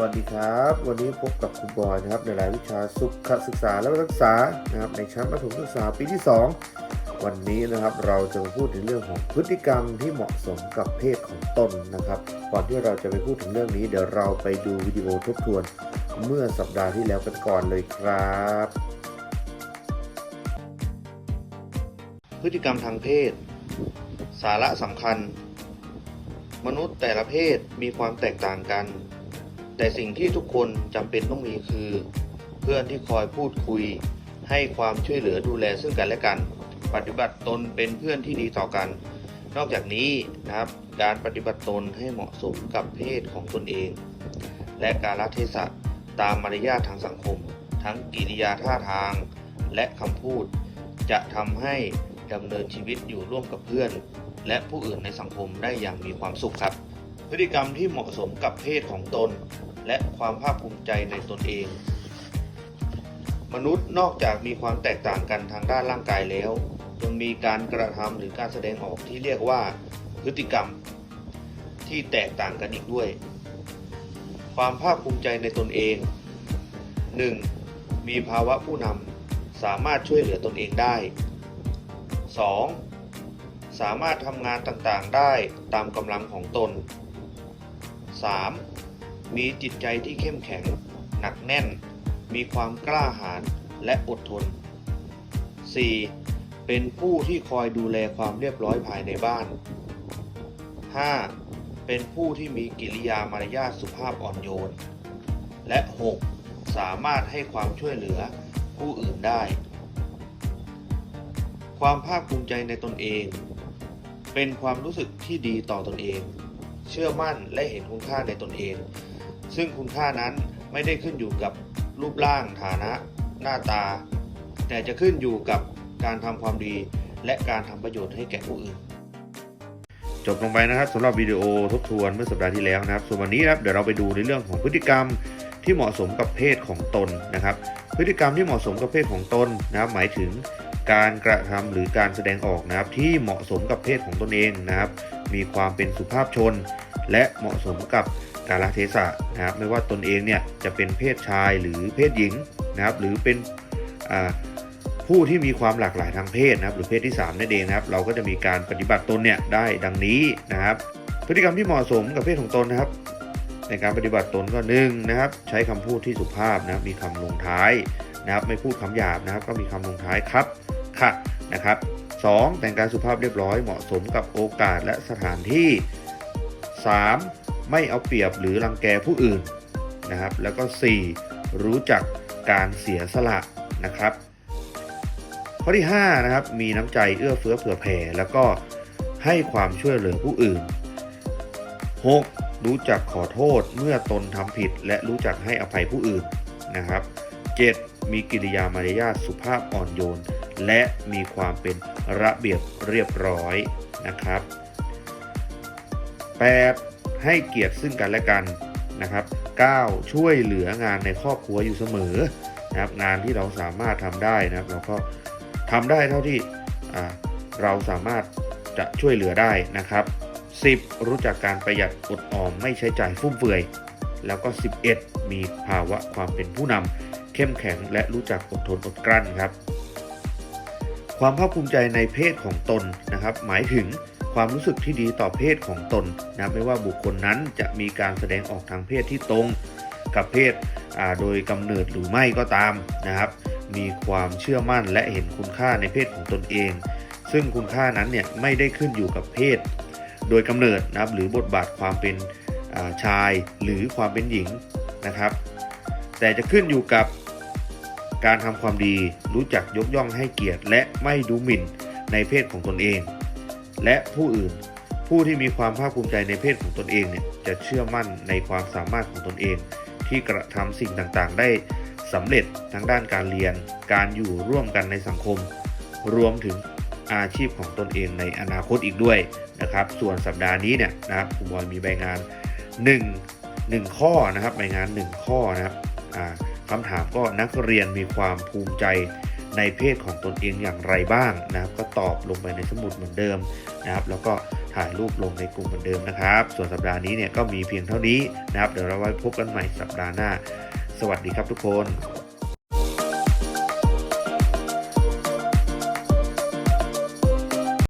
วัสดีครับ วันนี้พบกับครูบอยนะครับในรายวิชาสุขศึกษาและศึกษานะครับในชั้นประถมศึกษาปีที่ 2 วันนี้นะครับเราจะมาพูดถึงเรื่องของพฤติกรรมที่เหมาะสมกับเพศของตนนะครับ ก่อนที่เราจะไปพูดถึงเรื่องนี้เดี๋ยวเราไปดูวิดีโอทบทวน เมื่อสัปดาห์ที่แล้วกันก่อนเลยครับ พฤติกรรมทางเพศ สาระสำคัญ มนุษย์แต่ละเพศมีความแตกต่างกัน แต่สิ่งที่ทุกคนจำเป็นต้องมีคือ เพื่อนที่คอยพูดคุย ให้ความช่วยเหลือดูแลซึ่งกันและกัน ปฏิบัติตนเป็นเพื่อนที่ดีต่อกัน นอกจากนี้นะครับการปฏิบัติตนให้เหมาะสมกับเพศของตนเอง และการละเทศะตามมารยาททางสังคม ทั้งกิริยาท่าทางและคำพูด จะทำให้ดำเนินชีวิตอยู่ร่วมกับเพื่อน และผู้อื่นในสังคมได้อย่างมีความสุขครับ พฤติกรรมที่เหมาะสมกับเพศของตน และความภาคภูมิใจในตนเอง มนุษย์นอกจากมีความแตกต่างกันทางด้านร่างกายแล้วยังมีการกระทำหรือการแสดงออกที่เรียกว่าพฤติกรรม ที่แตกต่างกันอีกด้วย ความภาคภูมิใจในตนเอง 1. มีภาวะผู้นำสามารถช่วยเหลือตนเองได้ 2. สามารถทำงานต่างๆได้ตามกำลังของตน 3. มีจิตใจที่เข้มแข็ง หนักแน่น มีความกล้าหาญและอดทน 4. เป็นผู้ที่คอยดูแลความเรียบร้อยภายในบ้าน 5. เป็นผู้ที่มีกิริยามารยาทสุภาพอ่อนโยน และ 6. สามารถให้ความช่วยเหลือผู้อื่นได้ ความภาคภูมิใจในตนเอง เป็นความรู้สึกที่ดีต่อตนเอง เชื่อมั่นและเห็นคุณค่าในตนเอง ซึ่งคุณค่านั้นไม่ได้ขึ้นอยู่กับรูปร่างฐานะ หน้าตา แต่จะขึ้นอยู่กับการทำความดี และการทำประโยชน์ให้แก่ผู้อื่น จบลงไปนะครับสำหรับวิดีโอทบทวนเมื่อสัปดาห์ที่แล้วนะครับส่วนวันนี้ครับเดี๋ยวเราไปดูในเรื่องของพฤติกรรมที่เหมาะสมกับเพศของตนนะครับ พฤติกรรมที่เหมาะสมกับเพศของตนนะครับ หมายถึงการกระทำหรือการแสดงออกนะครับที่เหมาะสมกับเพศของตนเองนะครับ มีความเป็นสุภาพชน และเหมาะสมกับกาลเทศะนะครับไม่ว่าตนเองเนี่ยจะเป็นเพศชายหรือเพศหญิงนะครับหรือเป็นผู้ที่มีความหลากหลายทางเพศนะครับหรือเพศที่3นั่นเองนะครับเราก็จะมีการปฏิบัติตนเนี่ยได้ดังนี้นะครับ พฤติกรรมที่เหมาะสมกับเพศของตนนะครับ ในการปฏิบัติตนก็หนึ่งนะครับ ใช้คำพูดที่สุภาพนะครับมีคำลงท้ายนะครับ ไม่พูดคำหยาบนะครับ ก็มีคำลงท้ายครับค่ะนะครับ 2. แต่งกายสุภาพเรียบร้อยเหมาะสมกับโอกาสและสถานที่ 3. ไม่เอาเปรียบหรือรังแกผู้อื่นนะครับ แล้วก็ 4. รู้จักการเสียสละนะครับ ข้อที่5นะครับมีน้ำใจเอื้อเฟื้อเผื่อแผ่แล้วก็ให้ความช่วยเหลือผู้อื่น 6. รู้จักขอโทษเมื่อตนทำผิด และรู้จักให้อภัยผู้อื่นนะครับ 7. มีกิริยามารยาทสุภาพอ่อนโยน และมีความเป็นระเบียบเรียบร้อยนะครับ 8. ให้เกียรติซึ่งกันและกันนะครับ 9. ช่วยเหลืองานในครอบครัวอยู่เสมอนะครับงานที่เราสามารถทำได้นะครับ เราก็ทำได้เท่าที่เราสามารถจะช่วยเหลือได้นะครับ 10. รู้จักการประหยัดอดออมไม่ใช้จ่ายฟุ่มเฟือย แล้วก็ 11 มีภาวะความเป็นผู้นำเข้มแข็งและรู้จักอดทนอดกลั้นครับ ความภาคภูมิใจในเพศของตนนะครับ หมายถึงความรู้สึกที่ดีต่อเพศของตนนะไม่ว่าบุคคลนั้นจะมีการแสดงออกทางเพศที่ตรงกับเพศอ่าโดยกำเนิดหรือไม่ก็ตามนะครับ มีความเชื่อมั่นและเห็นคุณค่าในเพศของตนเอง ซึ่งคุณค่านั้นเนี่ยไม่ได้ขึ้นอยู่กับเพศ โดยกำเนิดนะครับหรือบทบาทความเป็นอ่าชายหรือความเป็นหญิงนะครับ แต่จะขึ้นอยู่กับ การทำความดีรู้จักยกย่องให้เกียรติ และไม่ดูหมิ่นในเพศของตนเอง และผู้อื่นผู้ที่มีความภาคภูมิใจในเพศของตนเองเนี่ยจะเชื่อมั่นในความสามารถของตนเอง ที่กระทำสิ่งต่างๆ ได้สำเร็จทั้งด้านการเรียน การอยู่ร่วมกันในสังคม รวมถึงอาชีพของตนเองในอนาคตอีกด้วยนะครับ ส่วนสัปดาห์นี้เนี่ยนะครับคุณบอยมีใบงาน 1 1 ข้อนะครับใบงาน 1 ข้อนะครับอ่า คำถามก็นักเรียนมีความภูมิใจในเพศของตนเองอย่างไรบ้างนะครับ ก็ตอบลงไปในสมุดเหมือนเดิมนะครับ แล้วก็ถ่ายรูปลงในกลุ่มเหมือนเดิมนะครับ ส่วนสัปดาห์นี้เนี่ยก็มีเพียงเท่านี้นะครับ เดี๋ยวเราไว้พบกันใหม่สัปดาห์หน้า สวัสดีครับทุกคน